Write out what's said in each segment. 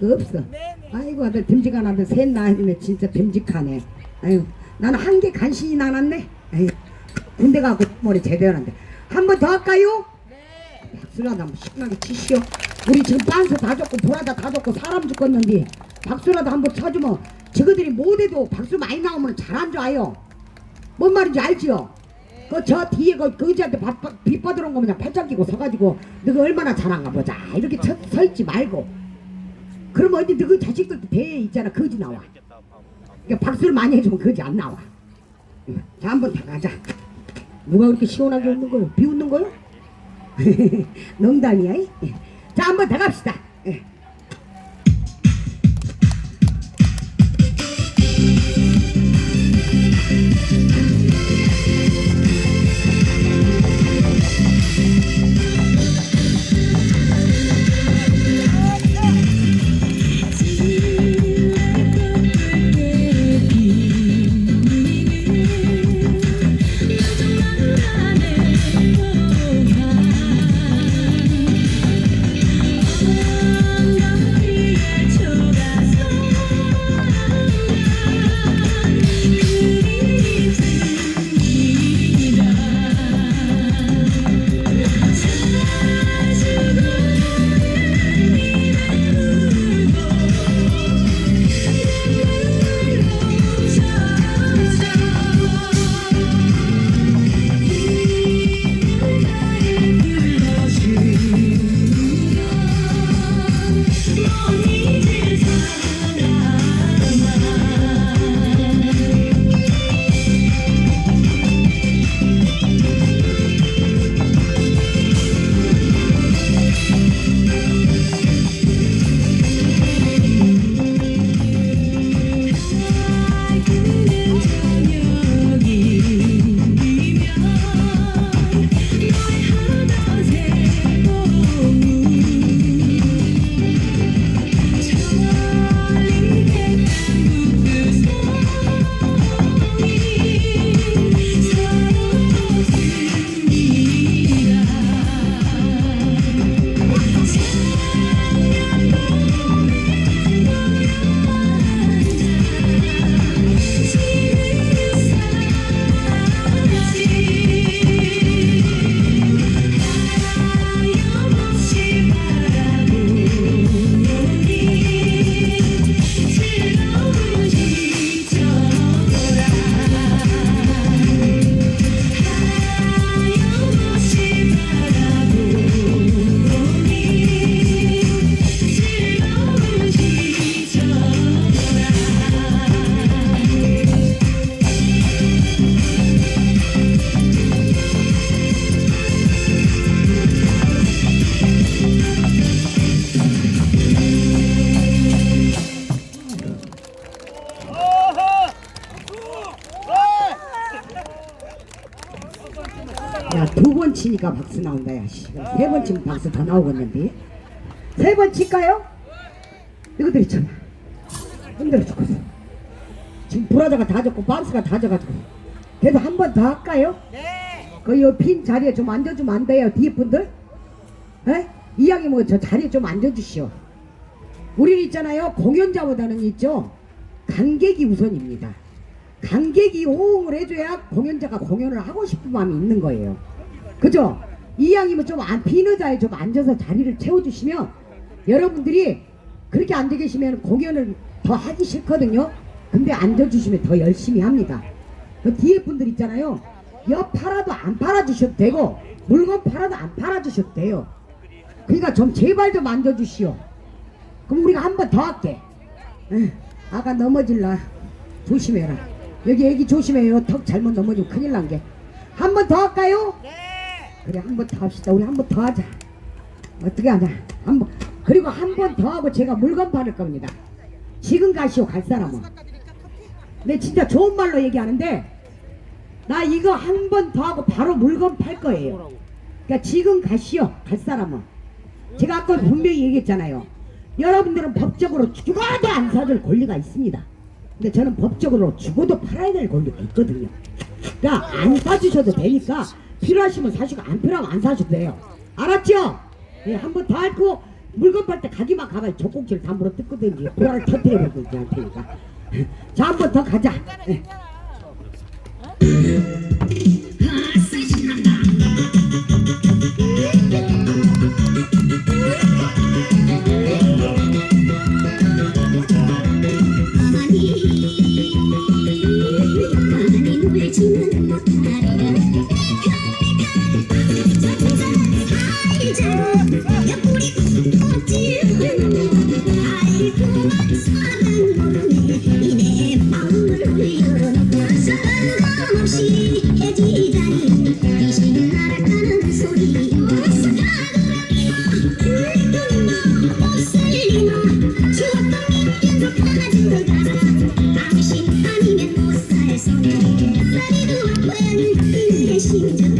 수가 없어. 아이고 아들 듬직한 아들 셋 낳았네 진짜 듬직하네. 아유 나는 한 개 간신히 나눴네. 아유 군대 가고 머리 제대로 하는데 한 번 더 할까요? 박수라도 한번 신나게 치시오. 우리 지금 빤스 다 줬고 보라다 다 줬고 사람 죽었는데 박수라도 한번 쳐주면 저거들이 못해도 박수 많이 나오면 잘안 좋아요. 뭔 말인지 알지요? 그 저 뒤에 그 거지한테 빗온거 그냥 팔짱 끼고 서가지고 너가 얼마나 잘한가 보자 이렇게 서, 서 있지 말고 그러면 어디 너그 자식들도 배에 있잖아 거지 나와 그러니까 박수를 많이 해주면 거지 안 나와 자 한번 다 가자 누가 그렇게 시원하게 웃는 거요? 비 웃는 거요? 농담이야 이? 자 한번 더 갑시다 치니까 박수 나온다 야세 번 치면 박수 더 나오겠는데 세 번 칠까요? 이것들 있잖아 힘들어 죽겠어 지금 브라자가 다 졌고 반스가 다 져가지고 그래도 한 번 더 할까요? 그요빈 자리에 좀 앉아주면 안 돼요 뒤에 분들? 에? 이야기 뭐 저 자리에 좀 앉아주시오 우리는 있잖아요 공연자보다는 있죠 관객이 우선입니다 관객이 호응을 해줘야 공연자가 공연을 하고 싶은 마음이 있는 거예요. 그죠? 이왕이면 좀 안, 빈 의자에 좀 앉아서 자리를 채워주시면 여러분들이 그렇게 앉아 계시면 공연을 더 하기 싫거든요. 근데 앉아주시면 더 열심히 합니다. 그 뒤에 분들 있잖아요. 옆 팔아도 안 팔아주셔도 되고 물건 팔아도 안 팔아주셔도 돼요. 그러니까 좀 제발 좀 앉아주시오. 그럼 우리가 한 번 더 할게. 에, 아까 넘어질라. 조심해라. 여기 애기 조심해요. 턱 잘못 넘어지면 큰일 난 게. 한 번 더 할까요? 네. 그래 한 번 더 합시다. 우리 한 번 더 하자. 어떻게 하자. 한 번. 그리고 한 번 더 하고 제가 물건 팔을 겁니다. 지금 가시오 갈 사람은. 내 진짜 좋은 말로 얘기하는데 나 이거 한 번 더 하고 바로 물건 팔 거예요. 그러니까 지금 가시오 갈 사람은. 제가 아까 분명히 얘기했잖아요. 여러분들은 법적으로 죽어도 안 사줄 권리가 있습니다. 근데 저는 법적으로 죽어도 팔아야 될 권리가 있거든요. 그러니까 안 사주셔도 되니까 필요하시면 사시고 안 필요하면 안 사셔도 돼요. 알았죠? 네, 한번더 할고 물건 팔 때 가기만 가봐야 젖꼭지를 다 물어 뜯거든지 불알을 터뜨려버리든지 할 테니까 자 한 번 더 가자 예. 가만히 쌀이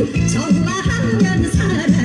별이거든요 좋아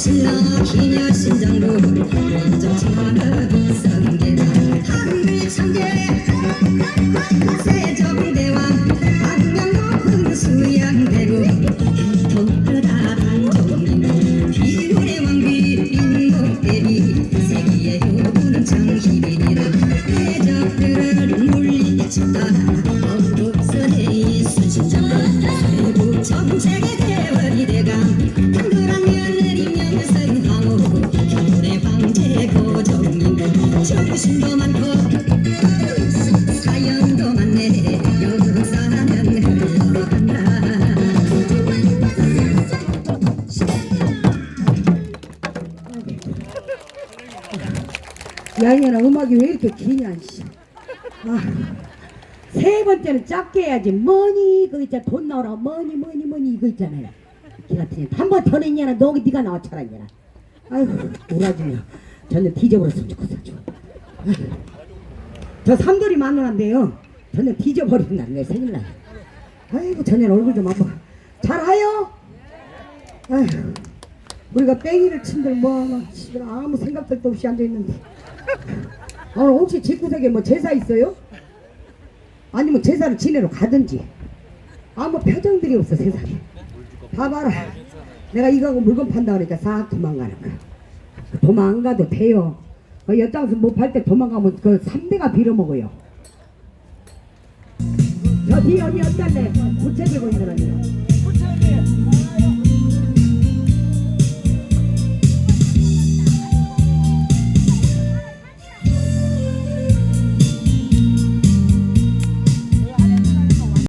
신라 기녀신정골 인정창업 성계다 한글 창제 세종대 야이년아 음악이 왜 이렇게 기냐 씨. 아, 세 번째는 작게 해야지. 머니 그거 있잖아. 돈 나오라 머니 머니 머니 이거 있잖아요. 기 같은 한번 더 냈냐나 너 네가 나왔잖아 얘나 아이고 우라지냐 저는 뒤져버렸으면 좋겠어 아주. 아이고. 저 삼돌이 마누라인데요. 저는 뒤져버린다 내 생일날. 아이고 저년 얼굴 좀 한번 잘하요. 아이고 우리가 뺑이를 친들 뭐하나 지금 아무 생각도 없이 앉아있는데 오늘 혹시 집구석에 뭐 제사 있어요? 아니면 제사를 지내러 가든지 아무 표정들이 없어 세상에 봐봐라 내가 이거하고 물건 판다 그러니까 싹 도망가는 거야. 도망 안 가도 돼요. 그 엿장수 못팔 때 도망가면 그 3대가 빌어먹어요. 저 뒤에 언니 어떤데? 부채 들고 있는 언니.